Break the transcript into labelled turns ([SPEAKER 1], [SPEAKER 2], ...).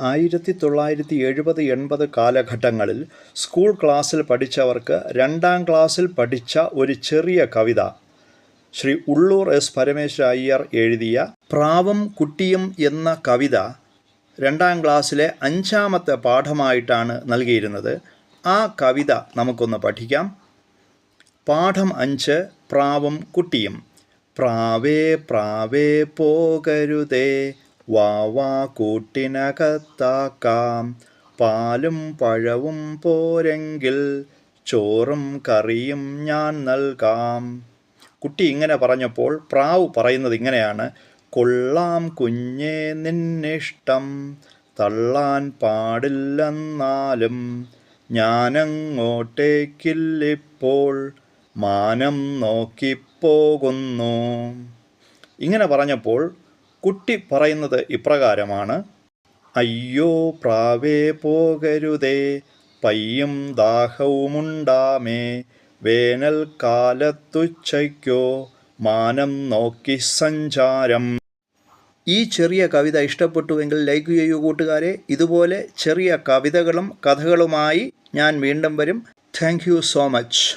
[SPEAKER 1] ആയിരത്തി തൊള്ളായിരത്തി എഴുപത് എൺപത് കാലഘട്ടങ്ങളിൽ സ്കൂൾ ക്ലാസ്സിൽ പഠിച്ചവർക്ക് രണ്ടാം ക്ലാസ്സിൽ പഠിച്ച ഒരു ചെറിയ കവിത ശ്രീ ഉള്ളൂർ എസ് പരമേശ്വര അയ്യർ എഴുതിയ പ്രാവും കുട്ടിയും എന്ന കവിത രണ്ടാം ക്ലാസ്സിലെ അഞ്ചാമത്തെ പാഠമായിട്ടാണ് നൽകിയിരുന്നത്. ആ കവിത നമുക്കൊന്ന് പഠിക്കാം. പാഠം അഞ്ച് പ്രാവും കുട്ടിയും. പ്രാവേ പ്രാവേ പോകരുതേ. വാ വാ കൂട്ടിനകത്താക്കാം പാലും പഴവും പോരെങ്കിൽ ചോറും കറിയും ഞാൻ നൽകാം. കുട്ടി ഇങ്ങനെ പറഞ്ഞപ്പോൾ പ്രാവ് പറയുന്നത് ഇങ്ങനെയാണ്. കൊള്ളാം കുഞ്ഞേ നിന്നിഷ്ടം. തള്ളാൻ പാടില്ലെന്നാലും ഞാനങ്ങോട്ടേക്കില്ലിപ്പോൾ മാനം നോക്കിപ്പോകുന്നു. ഇങ്ങനെ പറഞ്ഞപ്പോൾ കുട്ടി പറയുന്നത് ഇപ്രകാരമാണ്. അയ്യോ പ്രാവേ പോകരുതേ പയ്യും ദാഹവുമുണ്ടാമേ വേനൽക്കാലത്തുച്ചയ്ക്കോ മാനം നോക്കി സഞ്ചാരം. ഈ ചെറിയ കവിത ഇഷ്ടപ്പെട്ടുവെങ്കിൽ ലൈക്ക് ചെയ്യൂ കൂട്ടുകാരെ. ഇതുപോലെ ചെറിയ കവിതകളും കഥകളുമായി ഞാൻ വീണ്ടും വരും. Thank so much.